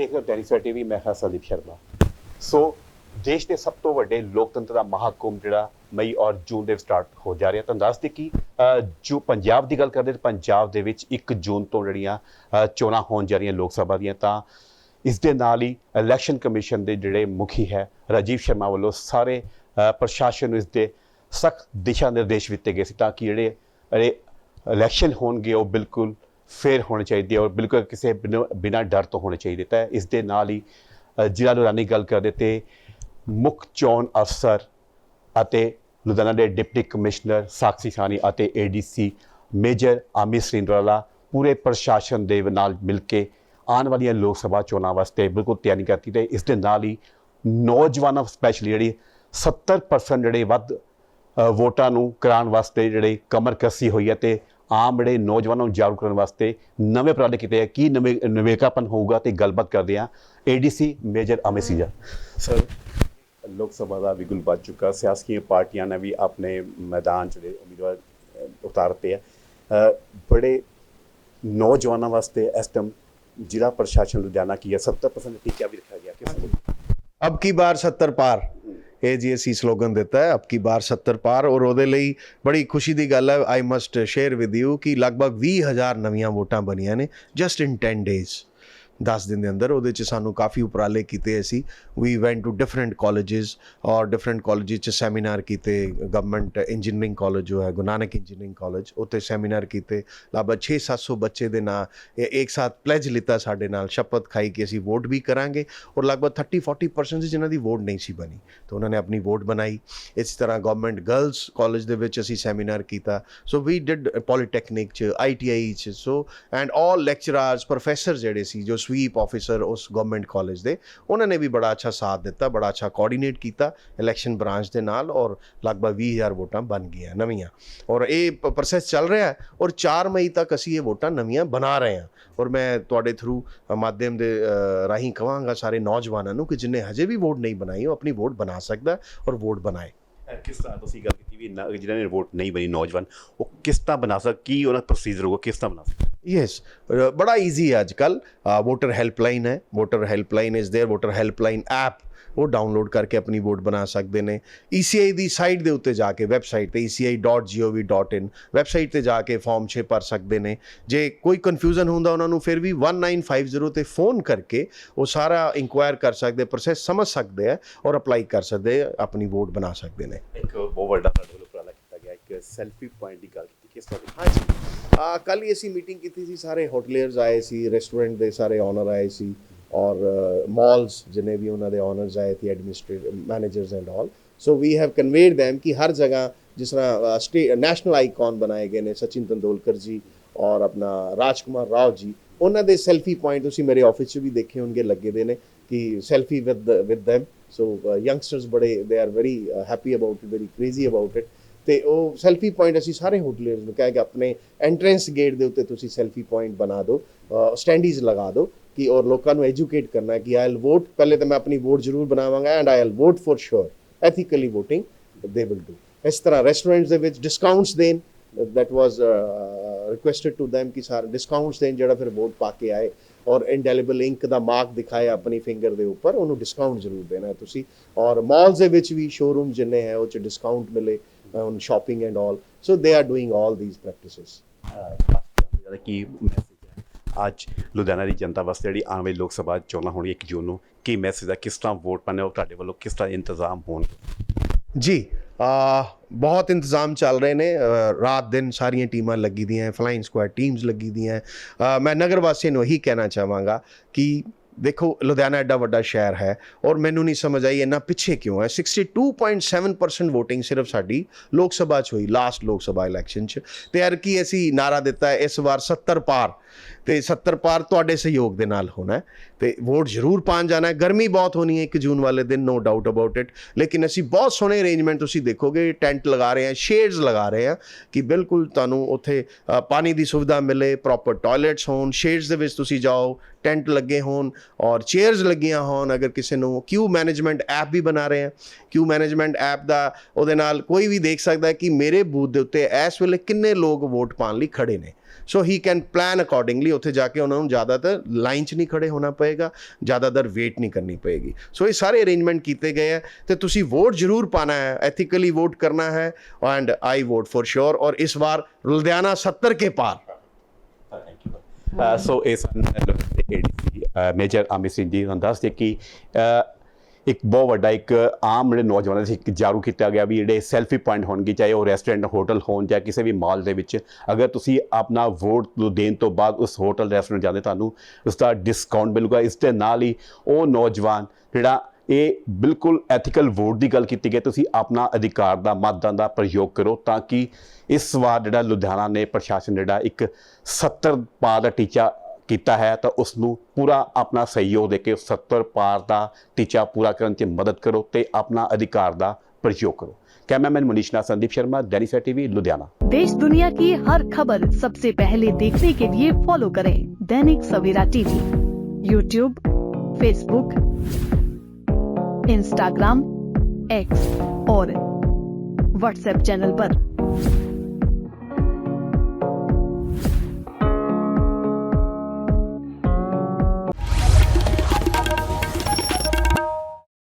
ਦੇਖ ਰਹੇ ਹੋ ਦੈਨਿਕ ਸਵੇਰਾ ਟੀਵੀ ਮੈਂ ਹਾਂ ਸੰਦੀਪ ਸ਼ਰਮਾ। ਸੋ ਦੇਸ਼ ਦੇ ਸਭ ਤੋਂ ਵੱਡੇ ਲੋਕਤੰਤਰ ਦਾ ਮਹਾਕੁੰਭ ਜਿਹੜਾ ਮਈ ਔਰ ਜੂਨ ਦੇ ਸਟਾਰਟ ਹੋ ਜਾ ਰਿਹਾ। ਤੁਹਾਨੂੰ ਦੱਸ ਦੇ ਕਿ ਜੋ ਪੰਜਾਬ ਦੀ ਗੱਲ ਕਰਦੇ, ਤਾਂ ਪੰਜਾਬ ਦੇ ਵਿੱਚ 1 ਜੂਨ ਤੋਂ ਜਿਹੜੀਆਂ ਚੋਣਾਂ ਹੋਣ ਜਾ ਰਹੀਆਂ ਲੋਕ ਸਭਾ ਦੀਆਂ, ਤਾਂ ਇਸ ਦੇ ਨਾਲ ਹੀ ਇਲੈਕਸ਼ਨ ਕਮਿਸ਼ਨ ਦੇ ਜਿਹੜੇ ਮੁਖੀ ਹੈ ਰਾਜੀਵ ਸ਼ਰਮਾ ਵੱਲੋਂ ਸਾਰੇ ਪ੍ਰਸ਼ਾਸਨ ਨੂੰ ਇਸ ਦੇ ਸਖਤ ਦਿਸ਼ਾ ਨਿਰਦੇਸ਼ ਦਿੱਤੇ ਗਏ ਸੀ ਤਾਂ ਕਿ ਜਿਹੜੇ ਇਲੈਕਸ਼ਨ ਹੋਣਗੇ ਉਹ ਬਿਲਕੁਲ ਫੇਰ ਹੋਣੇ ਚਾਹੀਦੇ ਔਰ ਬਿਲਕੁਲ ਕਿਸੇ ਬਿਨੋ- ਬਿਨਾਂ ਡਰ ਤੋਂ ਹੋਣੇ ਚਾਹੀਦੇ ਤਾਂ ਇਸ ਦੇ ਨਾਲ ਹੀ ਜ਼ਿਲ੍ਹਾ ਲੁਧਿਆਣਾ ਗੱਲ ਕਰਦੇ ਤੇ ਮੁੱਖ ਚੋਣ ਅਫਸਰ ਅਤੇ ਲੁਧਿਆਣਾ ਦੇ ਡਿਪਟੀ ਕਮਿਸ਼ਨਰ ਸਾਕਸ਼ੀ ਸਾਨੀ ਅਤੇ ਏਡੀਸੀ ਮੇਜਰ ਅਮਿਤ ਸਿੰਡਰਾਲਾ ਪੂਰੇ ਪ੍ਰਸ਼ਾਸਨ ਦੇ ਨਾਲ ਮਿਲ ਕੇ ਆਉਣ ਵਾਲੀਆਂ ਲੋਕ ਸਭਾ ਚੋਣਾਂ ਵਾਸਤੇ ਬਿਲਕੁਲ ਤਿਆਰੀ ਕਰਤੀ ਤੇ ਇਸ ਦੇ ਨਾਲ ਹੀ ਨੌਜਵਾਨਾਂ ਸਪੈਸ਼ਲੀ ਜਿਹੜੀ 70% ਜਿਹੜੇ ਵੱਧ ਵੋਟਾਂ ਨੂੰ ਕਰਾਉਣ ਵਾਸਤੇ ਜਿਹੜੇ ਕਮਰ ਕੱਸੀ ਹੋਈ ਹੈ ਤੇ ਆਮ ਜਿਹੜੇ ਨੌਜਵਾਨਾਂ ਨੂੰ ਜਾਗਰੂਕ ਕਰਨ ਵਾਸਤੇ ਨਵੇਂ ਉਪਰਾਲੇ ਕੀਤੇ ਆ ਕੀ ਨਵੇਂ ਨਵੇਕਾਪਨ ਹੋਊਗਾ ਤੇ ਗੱਲਬਾਤ ਕਰਦੇ ਆ ADC major Amit Sinja sir Lok Sabha ਦਾ ਵਿਗੁਲ ਵੱਜ ਚੁੱਕਾ ਸਿਆਸੀ ਪਾਰਟੀਆਂ ਨੇ ਵੀ ਆਪਣੇ ਮੈਦਾਨ ਜਿਹੜੇ ਉਮੀਦਵਾਰ ਉਤਾਰਤੇ ਆ। ਬੜੇ ਨੌਜਵਾਨਾਂ ਵਾਸਤੇ ਇਸ ਟਾਈਮ ਜ਼ਿਲ੍ਹਾ ਪ੍ਰਸ਼ਾਸਨ ਲੁਧਿਆਣਾ ਕੀ ਹੈ? 70% ਟੀਕਾ ਵੀ ਰੱਖਿਆ ਗਿਆ ਕਿਸ ਨੂੰ। ਅਬ ਕੀ ਬਾਰ 70 ਪਾਰ? ਅਸੀਂ ਸਲੋਗਨ ਦਿੱਤਾ ਹੈ ਅਬ ਬਾਰ 70 ਪਾਰ, ਔਰ ਉਹਦੇ ਲਈ ਬੜੀ ਖੁਸ਼ੀ ਦੀ ਗੱਲ ਹੈ I must share with you ਕਿ ਲਗਭਗ 20000 ਨਵੀਆਂ ਵੋਟਾਂ ਬਣੀਆਂ ਨੇ ਜਸਟ ਇਨ 10 ਡੇਜ਼ 10 ਦਿਨ ਦੇ ਅੰਦਰ, ਉਹਦੇ ਚ ਸਾਨੂੰ ਕਾਫੀ ਉਪਰਾਲੇ ਕੀਤੇ ਅਸੀਂ। We went to different colleges ਔਰ ਡਿਫਰੈਂਟ ਕਾਲਜਸ ਚ ਸੈਮੀਨਾਰ ਕੀਤੇ ਗਵਰਨਮੈਂਟ ਇੰਜੀਨੀਅਰਿੰਗ ਕਾਲਜ ਜੋ ਹੈ, ਗੁਰੂ ਨਾਨਕ ਇੰਜੀਨੀਅਰਿੰਗ ਕਾਲਜ ਉੱਥੇ ਸੈਮੀਨਾਰ ਕੀਤੇ। ਲਗਭਗ 6-700 ਬੱਚੇ ਦੇ ਨਾਂ, ਇਹ ਇੱਕ ਸਾਥ ਪਲੇਜ ਲਿੱਤਾ ਸਾਡੇ ਨਾਲ, ਸ਼ਪਥ ਖਾਈ ਕਿ ਅਸੀਂ ਵੋਟ ਵੀ ਕਰਾਂਗੇ ਔਰ ਲਗਭਗ 30-40% ਜਿਨ੍ਹਾਂ ਦੀ ਵੋਟ ਨਹੀਂ ਸੀ ਬਣੀ, ਤਾਂ ਉਹਨਾਂ ਨੇ ਆਪਣੀ ਵੋਟ ਬਣਾਈ। ਇਸ ਤਰ੍ਹਾਂ ਗਵਰਨਮੈਂਟ ਗਰਲਸ ਕਾਲਜ ਦੇ ਵਿੱਚ ਅਸੀਂ ਸੈਮੀਨਾਰ ਕੀਤਾ। ਸੋ ਵੀ ਡਿਡ ਪੋਲੀਟੈਕਨਿਕ ਚ ਆਈਟੀਆਈ ਚ so and all lecturers professor ਜਿਹੜੇ ਸੀ, ਜੋ ਸਵੀਪ ਆਫੀਸਰ ਉਸ ਗਵਰਨਮੈਂਟ ਕਾਲਜ ਦੇ। ਉਹਨਾਂ ਨੇ ਵੀ ਬੜਾ ਅੱਛਾ ਸਾਥ ਦਿੱਤਾ, ਬੜਾ ਅੱਛਾ ਕੋਆਰਡੀਨੇਟ ਕੀਤਾ ਇਲੈਕਸ਼ਨ ਬ੍ਰਾਂਚ ਦੇ ਨਾਲ ਔਰ ਲਗਭਗ 20000 ਵੋਟਾਂ ਬਣ ਗਈਆਂ ਨਵੀਆਂ। ਔਰ ਇਹ ਪ੍ਰੋਸੈਸ ਚੱਲ ਰਿਹਾ ਹੈ ਔਰ 4 ਮਈ ਤੱਕ ਅਸੀਂ ਇਹ ਵੋਟਾਂ ਨਵੀਆਂ ਬਣਾ ਰਹੇ ਹਾਂ। ਔਰ ਮੈਂ ਤੁਹਾਡੇ ਥਰੂ ਮਾਧਿਅਮ ਦੇ ਰਾਹੀਂ ਕਹਾਂਗਾ ਸਾਰੇ ਨੌਜਵਾਨਾਂ ਨੂੰ ਕਿ ਜਿਨੇ ਹਜੇ ਵੀ ਵੋਟ ਨਹੀਂ ਬਣਾਈ, ਉਹ ਆਪਣੀ ਵੋਟ ਬਣਾ ਸਕਦਾ ਔਰ ਵੋਟ ਬਣਾਏ। ਕਿਸ ਤਰ੍ਹਾਂ ਤੁਸੀਂ ਗੱਲ ਕੀਤੀ ਵੀ ਨਾ- ਜਿਨ੍ਹਾਂ ਨੇ ਵੋਟ ਨਹੀਂ ਬਣੀ ਨੌਜਵਾਨ, ਉਹ ਕਿਸ ਤਰ੍ਹਾਂ ਬਣਾ ਸਕ ਕੀ ਉਹਨਾਂ ਪ੍ਰੋਸੀਜਰ ਹੋਊਗਾ, ਕਿਸ ਤਰ੍ਹਾਂ ਬਣਾ ਸਕ ਯੈਸ ਬੜਾ ਈਜ਼ੀ ਹੈ ਅੱਜ ਕੱਲ ਵੋਟਰ ਹੈਲਪਲਾਈਨ ਹੈ voter helpline is there voter helpline app ਉਹ ਡਾਊਨਲੋਡ ਕਰਕੇ ਆਪਣੀ ਵੋਟ ਬਣਾ ਸਕਦੇ ਨੇ ECI ਦੀ ਸਾਈਟ ਦੇ ਉੱਤੇ ਜਾ ਕੇ ਵੈਬਸਾਈਟ ਤੇ E eci.gov.in ਵੈਬਸਾਈਟ ਤੇ ਜਾ ਕੇ ਫਾਰਮ 6 ਭਰ ਸਕਦੇ ਨੇ ਜੇ ਕੋਈ ਕਨਫਿਊਜ਼ਨ ਹੁੰਦਾ ਉਹਨਾਂ ਨੂੰ ਫਿਰ ਵੀ 1950 ਤੇ ਫੋਨ ਕਰਕੇ ਉਹ ਸਾਰਾ ਇਨਕੁਆਇਰ ਕਰ ਸਕਦੇ ਪ੍ਰੋਸੈਸ ਸਮਝ ਸਕਦੇ ਆ ਔਰ ਅਪਲਾਈ ਕਰ ਸਕਦੇ ਆ ਆਪਣੀ ਵੋਟ ਬਣਾ ਸਕਦੇ ਨੇ ਇੱਕ ਬਹੁਤ ਵੱਡਾ ਸੈਲਫੀ ਪੁਆਇੰਟ ਦੀ ਗੱਲ ਕੀਤੀ, ਕਿਸ ਤਰ੍ਹਾਂ ਦੀ? ਹਾਂਜੀ ਆ ਕੱਲ ਹੀ ਅਸੀਂ ਮੀਟਿੰਗ ਕੀਤੀ ਸੀ, ਸਾਰੇ ਹੋਟਲੀਅਰਸ ਆਏ ਸੀ ਰੈਸਟੋਰੈਂਟ ਦੇ ਸਾਰੇ ਓਨਰ ਆਏ ਸੀ ਔਰ ਮਾਲਸ ਜਿਨੇ ਵੀ ਉਹਨਾਂ ਦੇ ਓਨਰਸ ਆਏ ਸੀ administrative managers and all so we have conveyed them ਕਿ ਹਰ ਜਗ੍ਹਾ ਜਿਸ ਤਰ੍ਹਾਂ ਸਟੇ ਨੈਸ਼ਨਲ ਆਈਕਨ ਬਣਾਏ ਗਏ ਨੇ, ਸਚਿਨ ਤੰਦੂਲਕਰ ਜੀ ਔਰ ਆਪਣਾ ਰਾਜਕੁਮਾਰ ਰਾਓ ਜੀ, ਉਹਨਾਂ ਦੇ ਸੈਲਫੀ ਪੁਆਇੰਟ ਤੁਸੀਂ ਮੇਰੇ ਆਫਿਸ 'ਚ ਵੀ ਦੇਖੇ ਹੋਣਗੇ, ਲੱਗੇ ਦੇ ਨੇ ਕਿ selfie with with them so youngsters ਬੜੇ ਦੇ are very happy about it very crazy about it ਤੇ ਉਹ ਸੈਲਫੀ ਪੁਆਇੰਟ ਅਸੀਂ ਸਾਰੇ ਹੋਟਲੀਅਰਸ ਨੂੰ ਕਹਾਂਗੇ ਆਪਣੇ ਐਂਟਰੈਂਸ ਗੇਟ ਦੇ ਉੱਤੇ ਤੁਸੀਂ ਸੈਲਫੀ ਪੁਆਇੰਟ ਬਣਾ ਦਿਓ ਸਟੈਂਡੀਜ਼ ਲਗਾ ਦਿਓ ਕਿ ਔਰ ਲੋਕਾਂ ਨੂੰ ਐਜੂਕੇਟ ਕਰਨਾ ਕਿ ਆਈ ਆਈਲ ਵੋਟ ਪਹਿਲੇ ਤਾਂ ਮੈਂ ਆਪਣੀ ਵੋਟ ਜ਼ਰੂਰ ਬਣਾਵਾਂਗਾ and I I'll vote for sure ethically VOTING they will do ਇਸ ਤਰ੍ਹਾਂ ਰੈਸਟੋਰੈਂਟਸ ਦੇ ਵਿੱਚ ਡਿਸਕਾਊਂਟਸ ਦੇਣ that was uh, requested to them ਕਿ ਸਾਰੇ ਡਿਸਕਾਊਂਟਸ ਦੇਣ ਜਿਹੜਾ ਫਿਰ ਵੋਟ ਪਾ ਕੇ ਆਏ ਔਰ ਇੰਡੈਲੀਬਲ ਇੰਕ ਦਾ ਮਾਰਕ ਦਿਖਾਏ ਆਪਣੀ ਫਿੰਗਰ ਦੇ ਉੱਪਰ ਉਹਨੂੰ ਡਿਸਕਾਊਂਟ ਜ਼ਰੂਰ ਦੇਣਾ ਤੁਸੀਂ ਔਰ ਮਾਲਸ ਦੇ ਵਿੱਚ ਵੀ ਸ਼ੋਰੂਮ ਜਿੰਨੇ ਹੈ ਉਹ ਚ ਡਿਸਕਾਊਂਟ ਮਿਲੇ shopping and all so they are doing all these practices ਜਿਹੜਾ ਕੀ ਮੈਸੇਜ ਹੈ? ਅੱਜ ਲੁਧਿਆਣਾ ਦੀ ਜਨਤਾ ਵਾਸਤੇ ਜਿਹੜੀ ਆਉਣ ਵਾਲੀ ਲੋਕ ਸਭਾ ਚੋਣਾਂ ਹੋਣੀ 1 ਜੂਨ ਨੂੰ ਕੀ ਮੈਸੇਜ ਹੈ? ਕਿਸ ਤਰ੍ਹਾਂ ਵੋਟ ਪਾਣੇ ਉਹ ਤੁਹਾਡੇ ਵੱਲੋਂ ਕਿਸ ਤਰ੍ਹਾਂ ਇੰਤਜ਼ਾਮ ਹੋਣਗੇ? ਜੀ ਆ ਬਹੁਤ ਇੰਤਜ਼ਾਮ ਚੱਲ ਰਹੇ ਨੇ। ਰਾਤ ਦਿਨ ਸਾਰੀਆਂ ਟੀਮਾਂ ਲੱਗੀ ਦੀਆਂ ਫਲਾਈਂਗ ਸਕੁਐਡ ਟੀਮਸ ਲੱਗੀ ਦੀਆਂ ਮੈਂ ਨਗਰ ਵਾਸੀਆਂ ਨੂੰ ਇਹੀ ਕਹਿਣਾ ਚਾਹਾਂਗਾ ਕਿ ਦੇਖੋ, ਲੁਧਿਆਣਾ ਐਡਾ ਵੱਡਾ ਸ਼ਹਿਰ ਹੈ ਔਰ ਮੈਨੂੰ ਨਹੀਂ ਸਮਝ ਆਈ ਇੰਨਾ ਪਿੱਛੇ ਕਿਉਂ ਹੈ। 62.7% VOTING ਸਿਰਫ ਸਾਡੀ ਲੋਕ ਸਭਾ 'ਚ ਹੋਈ ਲਾਸਟ ਲੋਕ ਸਭਾ ਇਲੈਕਸ਼ਨ 'ਚ। ਤੇ ਯਾਰ ਕੀ ਅਸੀਂ ਨਾਰਾ ਦਿੱਤਾ ਇਸ ਵਾਰ 70 ਪਾਰ ਤੇ 70 ਪਾਰ ਤੁਹਾਡੇ ਸਹਿਯੋਗ ਦੇ ਨਾਲ ਹੋਣਾ ਹੈ। ਤੇ ਵੋਟ ਜ਼ਰੂਰ ਪਾਣ ਜਾਣਾ ਹੈ। ਗਰਮੀ ਬਹੁਤ ਹੋਣੀ ਹੈ 1 ਜੂਨ ਵਾਲੇ ਦਿਨ ਨੋ ਡਾਊਟ ਅਬਾਊਟ ਇਟ ਲੇਕਿਨ ਅਸੀਂ ਬਹੁਤ ਸੋਹਣੇ ਅਰੇਂਜਮੈਂਟ ਤੁਸੀਂ ਦੇਖੋਗੇ ਟੈਂਟ ਲਗਾ ਰਹੇ ਹਾਂ ਸ਼ੇਡਸ ਲਗਾ ਰਹੇ ਹਾਂ ਕਿ ਬਿਲਕੁਲ ਤੁਹਾਨੂੰ ਉੱਥੇ ਪਾਣੀ ਦੀ ਸੁਵਿਧਾ ਮਿਲੇ ਪ੍ਰੋਪਰ ਟਾਇਲਟਸ ਹੋਣ ਸ਼ੇਡਸ ਦੇ ਵਿੱਚ ਤੁਸੀਂ ਜਾਓ ਟੈਂਟ ਲੱਗੇ ਹੋਣ ਔਰ ਚੇਅਰਸ ਲੱਗੀਆਂ ਹੋਣ। ਅਗਰ ਕਿਸੇ ਨੂੰ ਕਿਊ ਮੈਨੇਜਮੈਂਟ ਐਪ ਵੀ ਬਣਾ ਰਹੇ ਹਾਂ। ਕਿਊ ਮੈਨੇਜਮੈਂਟ ਐਪ ਦਾ ਉਹਦੇ ਨਾਲ ਕੋਈ ਵੀ ਦੇਖ ਸਕਦਾ ਹੈ ਕਿ ਮੇਰੇ ਬੂਥ ਦੇ ਉੱਤੇ ਇਸ ਵੇਲੇ ਕਿੰਨੇ ਲੋਕ ਵੋਟ ਪਾਉਣ ਲਈ ਖੜੇ ਨੇ। So he can plan according accordingly ਉੱਥੇ ਜਾ ਕੇ ਉਹਨਾਂ ਨੂੰ ਜ਼ਿਆਦਾਤਰ ਲਾਈਨ 'ਚ ਨਹੀਂ ਖੜੇ ਹੋਣਾ ਪਏਗਾ, ਜ਼ਿਆਦਾਤਰ ਵੇਟ ਨਹੀਂ ਕਰਨੀ ਪਏਗੀ। ਸੋ ਇਹ ਸਾਰੇ ਅਰੇਂਜਮੈਂਟ ਕੀਤੇ ਗਏ ਆ ਤੇ ਤੁਸੀਂ ਵੋਟ ਜ਼ਰੂਰ ਪਾਣਾ ਹੈ ਐਥਿਕਲੀ ਵੋਟ ਕਰਨਾ ਹੈ and I vote for sure ਔਰ ਇਸ ਵਾਰ ਲੁਧਿਆਣਾ 70 ਕੇ ਪਾਰ। ਸੋ ਇਹ ਸਨ ਮੇਜਰ ਅਮਿਤ ਸਿੰਘ ਜੀ ਨੂੰ ਦੱਸਦੇ ਕਿ ਇੱਕ ਬਹੁਤ ਵੱਡਾ ਇੱਕ ਆਮ ਜਿਹੜੇ ਨੌਜਵਾਨਾਂ ਸੀ ਇੱਕ ਜਾਰੂ ਕੀਤਾ ਗਿਆ ਵੀ ਜਿਹੜੇ ਸੈਲਫੀ ਪੁਆਇੰਟ ਹੋਣਗੇ, ਚਾਹੇ ਉਹ ਰੈਸਟੋਰੈਂਟ ਹੋਟਲ ਹੋਣ ਜਾਂ ਕਿਸੇ ਵੀ ਮਾਲ ਦੇ ਵਿੱਚ। ਅਗਰ ਤੁਸੀਂ ਆਪਣਾ ਵੋਟ ਦੇਣ ਤੋਂ ਬਾਅਦ ਉਸ ਹੋਟਲ ਰੈਸਟੋਰੈਂਟ ਜਾਂਦੇ, ਤੁਹਾਨੂੰ ਉਸ ਦਾ ਡਿਸਕਾਊਂਟ ਮਿਲੂਗਾ। ਇਸ ਦੇ ਨਾਲ ਹੀ ਉਹ ਨੌਜਵਾਨ ਜਿਹੜਾ ਇਹ ਬਿਲਕੁਲ ਐਥੀਕਲ ਵੋਟ ਦੀ ਗੱਲ ਕੀਤੀ ਗਈ, ਤੁਸੀਂ ਆਪਣਾ ਅਧਿਕਾਰ ਦਾ, ਮਤਦਾਨ ਦਾ ਪ੍ਰਯੋਗ ਕਰੋ ਤਾਂ ਕਿ ਇਸ ਵਾਰ ਜਿਹੜਾ ਲੁਧਿਆਣਾ ਨੇ ਪ੍ਰਸ਼ਾਸਨ ਜਿਹੜਾ ਇੱਕ 70 ਪਾ ਦਾ ਟੀਚਾ ਕੀਤਾ ਹੈ ਤਾਂ ਉਸ ਨੂੰ ਪੂਰਾ ਆਪਣਾ ਸਹਿਯੋਗ ਦੇ ਕੇ 70 ਪਾਰ ਦਾ ਟੀਚਾ ਪੂਰਾ ਕਰਨ 'ਚ ਮਦਦ ਕਰੋ ਤੇ ਆਪਣਾ ਅਧਿਕਾਰ ਦਾ ਪ੍ਰਯੋਗ ਕਰੋ ਕੈਮਰਾਮੈਨ ਮਨੀਸ਼ ਨਾਲ ਸੰਦੀਪ शर्मा दैनिक टीवी लुधियाना देश दुनिया की हर खबर सबसे पहले देखने के लिए फॉलो करें Dainik Savera TV YouTube Facebook Instagram X और व्हाट्सएप चैनल पर।